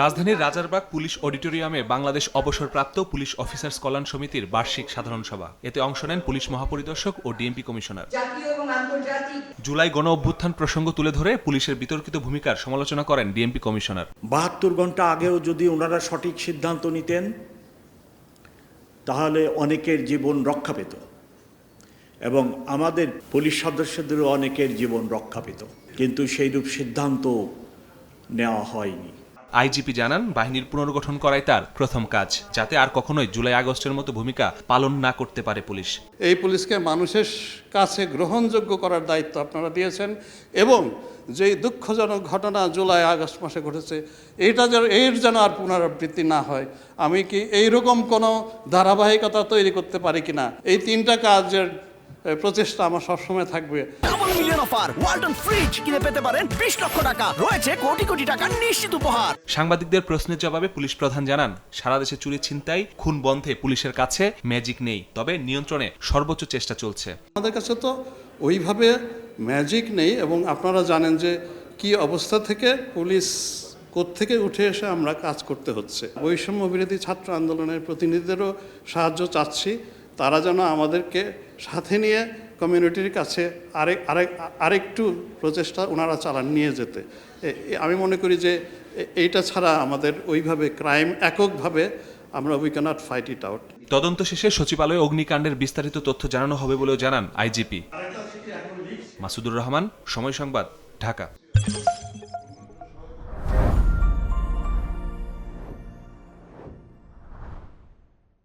রাজধানীর রাজারবাগ পুলিশ অডিটোরিয়ামে বাংলাদেশ অবসরপ্রাপ্ত পুলিশ অফিসার্স কল্যাণ সমিতির বার্ষিক সাধারণ সভা। এতে অংশ নেন পুলিশ মহাপরিদর্শক ও ডিএমপি কমিশনার। জাতীয় এবং আন্তর্জাতিক জুলাই গণ অভ্যুত্থান প্রসঙ্গ তুলে ধরে পুলিশের বিতর্কিত ভূমিকার সমালোচনা করেন ডিএমপি কমিশনার। বাহাত্তর ঘণ্টা আগেও যদি ওনারা সঠিক সিদ্ধান্ত নিতেন তাহলে অনেকের জীবন রক্ষা পেত। এবং আমাদের পুলিশ সদস্যদেরও অনেকের জীবন রক্ষা পেত কিন্তু সেইরূপ সিদ্ধান্ত নেওয়া হয়নি। আইজিপি জানান বাহিনীর পুনর্গঠন করাই তার প্রথম কাজ যাতে আর কখনোই জুলাই আগস্টের মতো ভূমিকা পালন না করতে পারে পুলিশ। এই পুলিশকে মানুষের কাছে গ্রহণযোগ্য করার দায়িত্ব আপনারা দিয়েছেন এবং যে দুঃখজনক ঘটনা জুলাই আগস্ট মাসে ঘটেছে এইটা যেন এর যেন আর পুনরাবৃত্তি না হয়। আমি কি এইরকম কোনো ধারাবাহিকতা তৈরি করতে পারি কিনা? এই তিনটা কাজের প্রচেষ্টা আমার সবসময় থাকবে। Double million offer Walton fridge কিনে পেতে পারেন বিশ লক্ষ টাকা। রয়েছে কোটি কোটি টাকার নিশ্চিত উপহার। সাংবাদিকদের প্রশ্নের জবাবে পুলিশ প্রধান জানান সারা দেশে চুরি ছিনতাই খুন বন্ধে পুলিশের কাছে ম্যাজিক নেই তবে নিয়ন্ত্রণে সর্বোচ্চ চেষ্টা চলছে। আমাদের কাছে তো ওইভাবে ম্যাজিক নেই এবং আপনারা জানেন যে কি অবস্থা থেকে পুলিশ থেকে উঠে এসে আমরা কাজ করতে হচ্ছে। বৈষম্য বিরোধী ছাত্র আন্দোলনের প্রতিনিধিদেরও সাহায্য চাচ্ছি তারা যেন আমাদেরকে সাথে নিয়ে কমিউনিটির কাছে আরেক আরেক, আরেকটু প্রচেষ্টা ওনারা চালান, নিয়ে যেতে। আমি মনে করি যে এইটা ছাড়া আমাদের ওইভাবে ক্রাইম এককভাবে আমরা we can't fight it out তদন্ত শেষে সচিবালয়ে অগ্নিকাণ্ডের বিস্তারিত তথ্য জানানো হবে বলেও জানান আইজিপি। মাসুদুর রহমান, সময় সংবাদ, ঢাকা।